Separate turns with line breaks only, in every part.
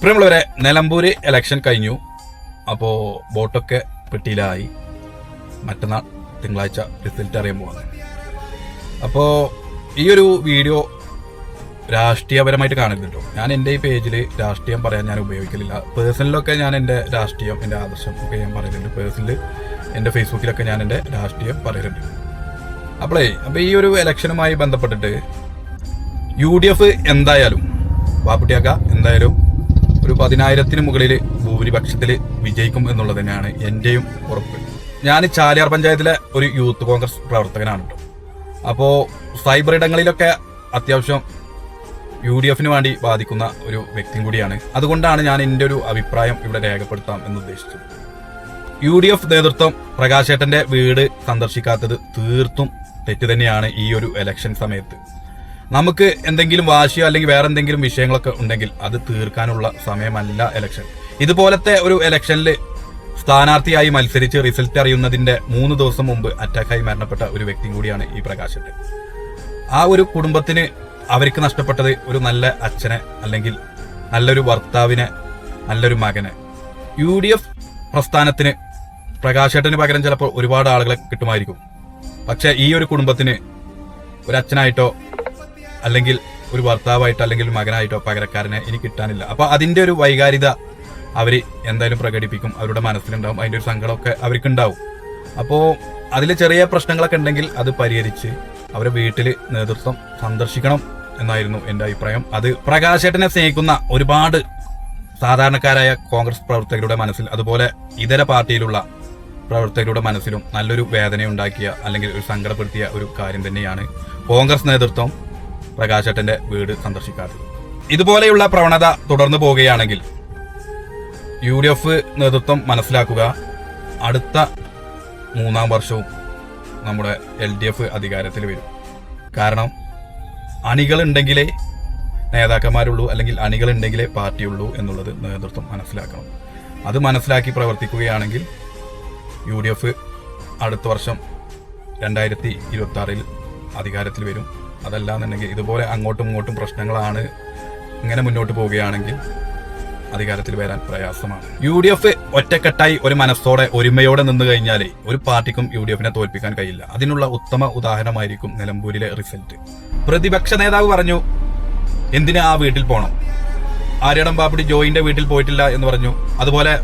പ്രിയമുള്ളവരെ നിലമ്പൂര് ഇലക്ഷൻ കഴിഞ്ഞു. അപ്പോൾ വോട്ടൊക്കെ പെട്ടിയിലായി. മറ്റന്നാൾ തിങ്കളാഴ്ച റിസൾട്ട് അറിയാൻ പോകുന്നത് അപ്പോൾ ഈ ഒരു വീഡിയോ രാഷ്ട്രീയപരമായിട്ട് കാണരുത് ഞാൻ എന്റെ ഈ പേജിൽ രാഷ്ട്രീയം പറയാൻ ഞാൻ ഉപയോഗിക്കലില്ല. പേഴ്സണലൊക്കെ ഞാൻ എന്റെ രാഷ്ട്രീയം എന്റെ ആദർശം ഒക്കെ ഞാൻ പറയുന്നുണ്ട് പേഴ്സണൽ എന്റെ ഫേസ്ബുക്കിലൊക്കെ ഞാൻ എന്റെ രാഷ്ട്രീയം പറയുന്നുണ്ട് അപ്പോളേ അപ്പോൾ ഈ ഒരു ഇലക്ഷനുമായി ബന്ധപ്പെട്ടിട്ട് യു ഡി എഫ് എന്തായാലും വാപ്പുട്ടിയാക്ക എന്തായാലും ഒരു പതിനായിരത്തിന് മുകളിൽ ഭൂരിപക്ഷത്തിൽ വിജയിക്കും എന്നുള്ളത് തന്നെയാണ് എന്റെയും ഉറപ്പ്. ഞാൻ ചാലിയാർ പഞ്ചായത്തിലെ ഒരു യൂത്ത് കോൺഗ്രസ് പ്രവർത്തകനാണ് അപ്പോൾ സൈബർ ഇടങ്ങളിലൊക്കെ അത്യാവശ്യം യു ഡി എഫിന് വേണ്ടി ബാധിക്കുന്ന ഒരു വ്യക്തിയും കൂടിയാണ്. അതുകൊണ്ടാണ് ഞാൻ എന്റെ ഒരു അഭിപ്രായം ഇവിടെ രേഖപ്പെടുത്താം എന്ന് ഉദ്ദേശിച്ചത്. യു ഡി എഫ് നേതൃത്വം പ്രകാശേട്ടന്റെ വീട് സന്ദർശിക്കാത്തത് തീർത്തും തെറ്റ് തന്നെയാണ് ഈ ഒരു എലക്ഷൻ സമയത്ത്. നമുക്ക് എന്തെങ്കിലും വാശിയോ അല്ലെങ്കിൽ വേറെ എന്തെങ്കിലും വിഷയങ്ങളൊക്കെ ഉണ്ടെങ്കിൽ അത് തീർക്കാനുള്ള സമയമല്ല ഇലക്ഷൻ ഇതുപോലത്തെ ഒരു ഇലക്ഷനിൽ സ്ഥാനാർത്ഥിയായി മത്സരിച്ച് റിസൾട്ട് അറിയുന്നതിന്റെ മൂന്ന് ദിവസം മുമ്പ് അറ്റാക്കായി മരണപ്പെട്ട ഒരു വ്യക്തി കൂടിയാണ് ഈ പ്രകാശന്റെ. ആ ഒരു കുടുംബത്തിന് അവർക്ക് നഷ്ടപ്പെട്ടത് ഒരു നല്ല അച്ഛനെ അല്ലെങ്കിൽ നല്ലൊരു ഭർത്താവിനെ നല്ലൊരു മകനെ. യു ഡി എഫ് പ്രസ്ഥാനത്തിന് പ്രകാശേട്ടന് പകരം ചിലപ്പോൾ ഒരുപാട് ആളുകളെ കിട്ടുമായിരിക്കും. പക്ഷേ ഈ ഒരു കുടുംബത്തിന് ഒരു അച്ഛനായിട്ടോ അല്ലെങ്കിൽ ഒരു ഭർത്താവായിട്ടോ അല്ലെങ്കിൽ മകനായിട്ടോ പകരക്കാരനെ ഇനി കിട്ടാനില്ല. അപ്പൊ അതിന്റെ ഒരു വൈകാരികത അവർ എന്തായാലും പ്രകടിപ്പിക്കും. അവരുടെ മനസ്സിലുണ്ടാവും. അതിന്റെ ഒരു സങ്കടമൊക്കെ അവർക്ക് ഉണ്ടാവും അപ്പോ അതിൽ ചെറിയ പ്രശ്നങ്ങളൊക്കെ ഉണ്ടെങ്കിൽ അത് പരിഹരിച്ച് അവരെ വീട്ടിൽ നേതൃത്വം സന്ദർശിക്കണം എന്നായിരുന്നു എന്റെ അഭിപ്രായം. അത് പ്രകാശേട്ടനെ സ്നേഹിക്കുന്ന ഒരുപാട് സാധാരണക്കാരായ കോൺഗ്രസ് പ്രവർത്തകരുടെ മനസ്സിൽ അതുപോലെ ഇതര പാർട്ടിയിലുള്ള പ്രവർത്തകരുടെ മനസ്സിലും നല്ലൊരു വേദനയുണ്ടാക്കിയ അല്ലെങ്കിൽ ഒരു സങ്കടപ്പെടുത്തിയ ഒരു കാര്യം തന്നെയാണ് കോൺഗ്രസ് നേതൃത്വം പ്രകാശേട്ടന്റെ വീട് സന്ദർശിക്കാത്തത് ഇതുപോലെയുള്ള പ്രവണത തുടർന്നു പോവുകയാണെങ്കിൽ യു ഡി എഫ് നേതൃത്വം മനസ്സിലാക്കുക അടുത്ത മൂന്നാം വർഷവും നമ്മുടെ എൽ ഡി എഫ് അധികാരത്തിൽ വരും. കാരണം അണികളുണ്ടെങ്കിലേ നേതാക്കന്മാരുള്ളൂ അല്ലെങ്കിൽ അണികളുണ്ടെങ്കിലേ പാർട്ടിയുള്ളൂ എന്നുള്ളത് നേതൃത്വം മനസ്സിലാക്കണം. അത് മനസ്സിലാക്കി പ്രവർത്തിക്കുകയാണെങ്കിൽ യു ഡി എഫ് അടുത്ത വർഷം രണ്ടായിരത്തി ഇരുപത്തി അധികാരത്തിൽ വരും. അതല്ലാന്നുണ്ടെങ്കിൽ ഇതുപോലെ അങ്ങോട്ടും ഇങ്ങോട്ടും പ്രശ്നങ്ങളാണ് ഇങ്ങനെ മുന്നോട്ട് പോവുകയാണെങ്കിൽ അധികാരത്തിൽ വരാൻ പ്രയാസമാണ്. യു ഡി എഫ് ഒറ്റക്കെട്ടായി ഒരു മനസ്സോടെ ഒരുമയോടെ നിന്ന് കഴിഞ്ഞാലേ ഒരു പാർട്ടിക്കും യു ഡി എഫിനെ തോൽപ്പിക്കാൻ കഴിയില്ല. അതിനുള്ള ഉത്തമ ഉദാഹരണമായിരിക്കും നിലമ്പൂരിലെ റിസൾട്ട്. പ്രതിപക്ഷ നേതാവ് പറഞ്ഞു എന്തിനാ ആ വീട്ടിൽ പോകണം ആര്യടം പാപ്പുട്ടി ജോയിന്റെ വീട്ടിൽ പോയിട്ടില്ല എന്ന് പറഞ്ഞു. അതുപോലെ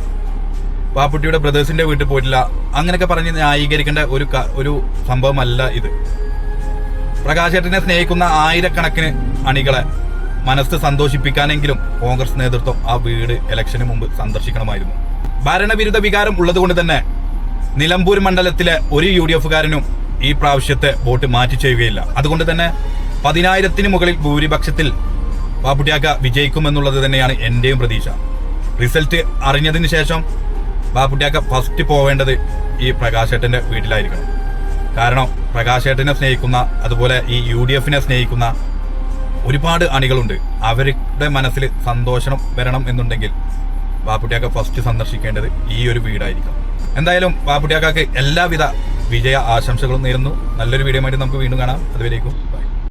പാപ്പുട്ടിയുടെ ബ്രദേഴ്സിന്റെ വീട്ടിൽ പോയിട്ടില്ല. അങ്ങനെയൊക്കെ പറഞ്ഞ് ന്യായീകരിക്കേണ്ട ഒരു ഒരു സംഭവമല്ല ഇത്. പ്രകാശേട്ടനെ സ്നേഹിക്കുന്ന ആയിരക്കണക്കിന് അണികളെ മനസ്സ് സന്തോഷിപ്പിക്കാനെങ്കിലും കോൺഗ്രസ് നേതൃത്വം ആ വീട് ഇലക്ഷന് മുമ്പ് സന്ദർശിക്കണമായിരുന്നു. ഭരണവിരുദ്ധ വികാരം ഉള്ളതുകൊണ്ട് തന്നെ നിലമ്പൂർ മണ്ഡലത്തിലെ ഒരു യു ഡി എഫുകാരനും ഈ പ്രാവശ്യത്തെ വോട്ട് മാറ്റി ചെയ്യുകയില്ല. അതുകൊണ്ട് തന്നെ പതിനായിരത്തിന് മുകളിൽ ഭൂരിപക്ഷത്തിൽ ബാബുട്ടിയാക്ക വിജയിക്കുമെന്നുള്ളത് തന്നെയാണ് എന്റെയും പ്രതീക്ഷ. റിസൾട്ട് അറിഞ്ഞതിന് ശേഷം ബാബുട്ടിയാക്ക ഫസ്റ്റ് പോവേണ്ടത് ഈ പ്രകാശേട്ടന്റെ വീട്ടിലായിരിക്കണം. കാരണം പ്രകാശേട്ടനെ സ്നേഹിക്കുന്ന അതുപോലെ ഈ യു ഡി എഫിനെ സ്നേഹിക്കുന്ന ഒരുപാട് അണികളുണ്ട്. അവരുടെ മനസ്സിൽ സന്തോഷം വരണം എന്നുണ്ടെങ്കിൽ ബാപ്പുട്ടിയാക്ക ഫസ്റ്റ് സന്ദർശിക്കേണ്ടത് ഈ ഒരു വീടായിരിക്കും എന്തായാലും ബാപ്പുട്ടിയാക്കാക്ക് എല്ലാവിധ വിജയ ആശംസകളും നേരുന്നു. നല്ലൊരു വീഡിയോ ആയിട്ട് നമുക്ക് വീണ്ടും കാണാം. അതുവരേക്കും. ബൈ